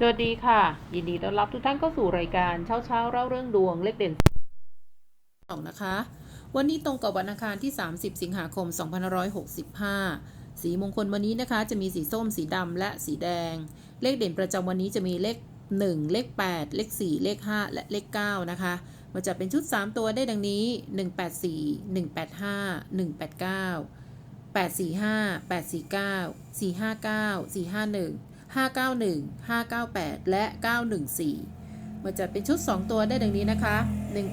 สวัสดีค่ะ ยินดีต้อนรับทุกท่านเข้าสู่รายการเช้าเช้าเล่าเรื่องดวงเลขเด่นสองนะคะ วันนี้ตรงกับวันอังคารที่ 30 สิงหาคม 2565 สีมงคลวันนี้นะคะ จะมีสีส้มสีดำและสีแดง เลขเด่นประจำวันนี้จะมีเลข 1 เลข 8 เลข 4 เลข 5 และเลข 9 นะคะมันจะเป็นชุด 3 ตัวได้ดังนี้ 184 185 189 845 849 459 451 591 598 และ 914มันจะเป็นชุด 2 ตัวได้ดังนี้นะคะ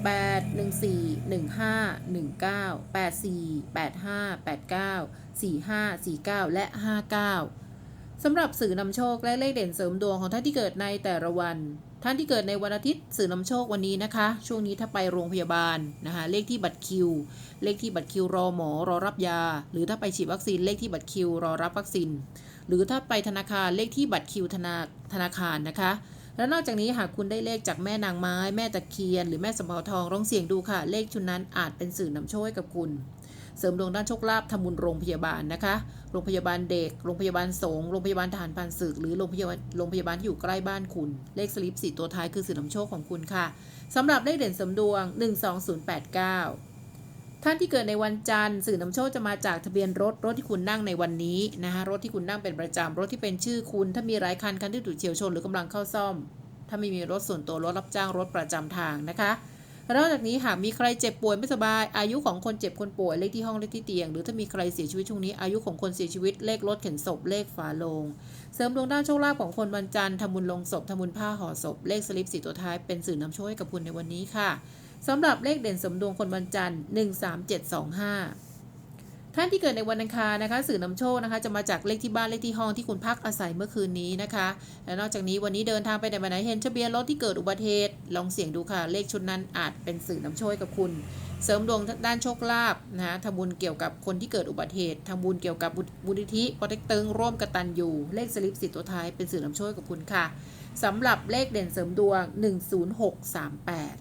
18 14 15 19 84 85 89 45 49 และ 59 สำหรับสื่อนำโชคและเลขเด่นเสริมดวงของท่านที่เกิดในแต่ละวัน ท่านที่เกิดในวันอาทิตย์สื่อนำโชควันนี้นะคะ ช่วงนี้ถ้าไปโรงพยาบาลนะคะเลขที่บัตรคิว เลขที่บัตรคิวรอหมอรอรับยา หรือถ้าไปฉีดวัคซีนเลขที่บัตรคิวรอรับวัคซีนหรือถ้าไปธนาคารเลขที่บัตรคิวธนาธนาคารนะคะ แล้วนอกจากนี้หากคุณได้เลขจากแม่นางไม้ แม่ตะเคียน หรือแม่สมภาทองร้องเสียงดูค่ะ เลขชุดนั้นอาจเป็นสื่อนำโชคให้กับคุณ เสริมดวงด้านโชคลาภทำบุญโรงพยาบาลนะคะ โรงพยาบาลเด็ก โรงพยาบาลสงฆ์โรงพยาบาลทหารพันศึก หรือโรงพยาบาลโรงพยาบาลที่อยู่ใกล้บ้านคุณ เลขสลิปสี่ตัวท้ายคือสื่อนำโชคของคุณค่ะสำหรับเลขเด่นเสริมดวง 12089ท่านที่เกิดในวันจันทร์สื่อนำโชคจะมาจากทะเบียนรถรถที่คุณนั่งในวันนี้นะคะรถที่คุณนั่งเป็นประจำรถที่เป็นชื่อคุณ ถ้ามีหลายคันคันที่ถูกเฉียวชนหรือกำลังเข้าซ่อม ถ้าไม่มีรถส่วนตัวรถรับจ้างรถประจำทางนะคะ นอกจากนี้หากมีใครเจ็บป่วยไม่สบาย อายุของคนเจ็บคนป่วยเลขที่ห้องเลขที่เตียง หรือถ้ามีใครเสียชีวิตช่วงนี้อายุของคนเสียชีวิตเลขรถเข็นศพเลขฝาโลง เสริมดวงด้านโชคลาภของคนวันจันทร์ทำบุญลงศพทำบุญผ้าห่อศพ เลขสลิปสีตัวท้ายเป็นสื่อนำโชคให้กับคุณในวันนี้ค่ะสำหรับเลขเด่นสมดวงคนวันจันทร์13725 ท่านที่เกิดในวันอังคารนะคะ สื่อนำโชคนะคะ จะมาจากเลขที่บ้านเลขที่ห้องที่คุณพักอาศัยเมื่อคืนนี้นะคะ และนอกจากนี้วันนี้เดินทางไปไหนมาไหนเห็นทะเบียนรถที่เกิดอุบัติเหตุลองเสี่ยงดูค่ะ เลขชุดนั้นอาจเป็นสื่อนำโชคกับคุณ เสริมดวงด้านโชคลาภนะคะทำบุญเกี่ยวกับคนที่เกิดอุบัติเหตุทำบุญเกี่ยวกับบุญนิธิปอเต็กตึงร่วมกตันยูเลขสลิปสิตัวท้ายเป็นสื่อนำโชคกับคุณค่ะสำหรับเลขเด่นเสริมดวง 10638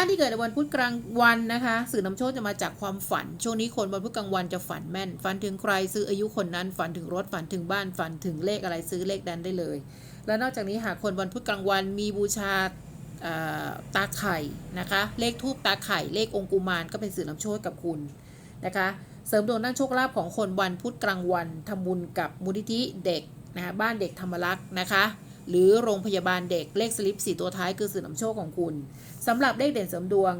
ท่านที่เกิดในวันพุธกลางวันนะคะสื่อนำโชคจะมาจากความฝัน ช่วงนี้คนวันพุธกลางวันจะฝันแม่น ฝันถึงใครซื้ออายุคนนั้น ฝันถึงรถ ฝันถึงบ้าน ฝันถึงเลขอะไรซื้อเลขนั้นได้เลย และนอกจากนี้หากคนวันพุธกลางวันมีบูชาตาไข่นะคะ เลขทูปตาไข่ เลของค์กุมารก็เป็นสื่อนำโชคกับคุณนะคะ เสริมดวงด้านโชคลาภของคนวันพุธกลางวันทำบุญกับมูลนิธิเด็กนะคะบ้านเด็กธรรมรักษ์นะคะ หรือโรงพยาบาลเด็กเลขสลิปสีตัวท้ายคือสื่อนำโชคของคุณสำหรับเลขเด่นเสริมดวง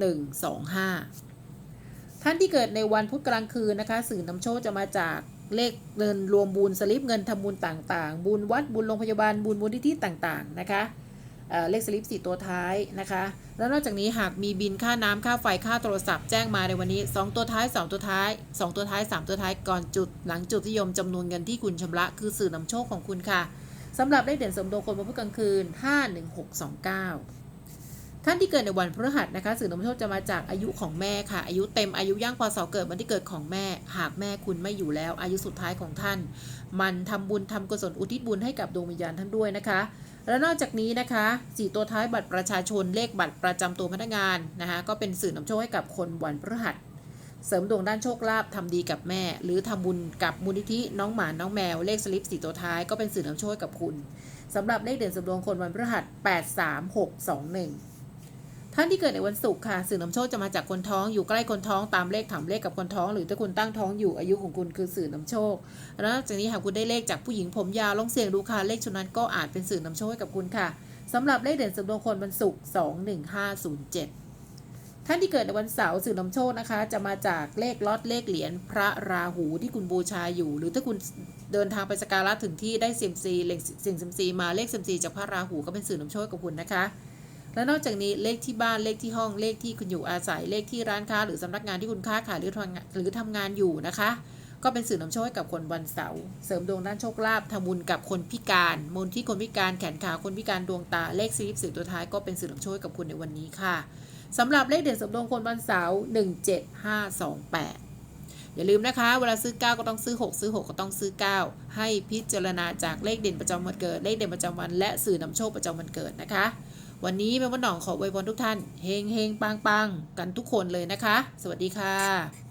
08125 ท่านที่เกิดในวันพุธกลางคืนนะคะ สื่อนำโชคจะมาจากเลขเงินรวมบุญสลิปเงินทำบุญต่างๆ บุญวัดบุญโรงพยาบาลบุญมูลนิธิต่างๆนะคะเเลขสลิปสี่ตัวท้ายนะคะ แล้วนอกจากนี้หากมีบินค่าน้ำค่าไฟค่าโทรศัพท์แจ้งมาในวันนี้ 2 ตัวท้าย 2 ตัวท้าย 2 ตัวท้าย 3 ตัวท้ายก่อนจุด หลังจุดที่ยมจำนวนเงินที่คุณชำระคือสื่อนำโชคของคุณค่ะ สำหรับเลขเด่นสมดวงคนวันพุธกลางคืน 51629 ท่านที่เกิดในวันพฤหัสนะคะสื่อนำโชคจะมาจากอายุของแม่ค่ะ อายุเต็มอายุย่างพศเกิดวันที่เกิดของแม่ หากแม่คุณไม่อยู่แล้ว อายุสุดท้ายของท่าน มันทำบุญทำกุศลอุทิศบุญให้กับดวงวิญญาณท่านด้วยนะคะแล้วนอกจากนี้นะคะสี่ตัวท้ายบัตรประชาชนเลขบัตรประจำตัวพนักงานนะคะก็เป็นสื่อนำโชคให้กับคนวันพฤหัส เสริมดวงด้านโชคลาภทำดีกับแม่ หรือทำบุญกับมูลนิธิน้องหมา น้องแมว เลขสลิปสี่ตัวท้ายก็เป็นสื่อนำโชคกับคุณสำหรับเลขเด่นสมดวงคนวันพฤหัส 83621 ท่านที่เกิดในวันศุกร์ค่ะ สื่อนำโชคจะมาจากคนท้องอยู่ใกล้คนท้องตามเลขถามเลขกับคนท้อง หรือถ้าคุณตั้งท้องอยู่อายุของคุณคือสื่อนำโชคแล้วนอกจากนี้หากคุณได้เลขจากผู้หญิงผมยาวลองเสี่ยงดูค่ะเลขชุดนั้นก็อาจเป็นสื่อนำโชคให้กับคุณค่ะสำหรับเลขเด่นสมดวงคนวันศุกร์21507 ท่านที่เกิดในวันเสาร์สื่อนำโชคนะคะ จะมาจากเลขล็อตเลขเหรียญพระราหูที่คุณบูชาอยู่ หรือถ้าคุณเดินทางไปสการะถึงที่ได้เซียมซีเลขเซียมซีมาเลขเซียมซีจากพระราหูก็เป็นสื่อนำโชคกับคุณนะคะ และนอกจากนี้เลขที่บ้านเลขที่ห้องเลขที่คุณอยู่อาศัยเลขที่ร้านค้า หรือสำนักงานที่คุณค้าขายหรือทำงานหรือทำงานอยู่นะคะ ก็เป็นสื่อนำโชคให้กับคนวันเสาร์เสริมดวงด้านโชคลาภทำบุญกับคนพิการมูลที่คนพิการแขนขาคนพิการดวงตาเลขซีฟสิบตัวท้ายก็เป็นสื่อนำโชคให้กับคุณในวันนี้ค่ะ สำหรับเลขเด่นสมดงคนวันเสาร์17528 อย่าลืมนะคะ เวลาซื้อ 9 ก็ต้องซื้อ 6 ซื้อ 6 ก็ต้องซื้อ 9 ให้พิจารณาจากเลขเด่นประจำวันเกิด เลขเด่นประจำวัน และสื่อนำโชคประจำวันเกิดนะคะ วันนี้เป็นวันหนองขออวยพรทุกท่านเฮงเฮงปังปังกันทุกคนเลยนะคะ สวัสดีค่ะ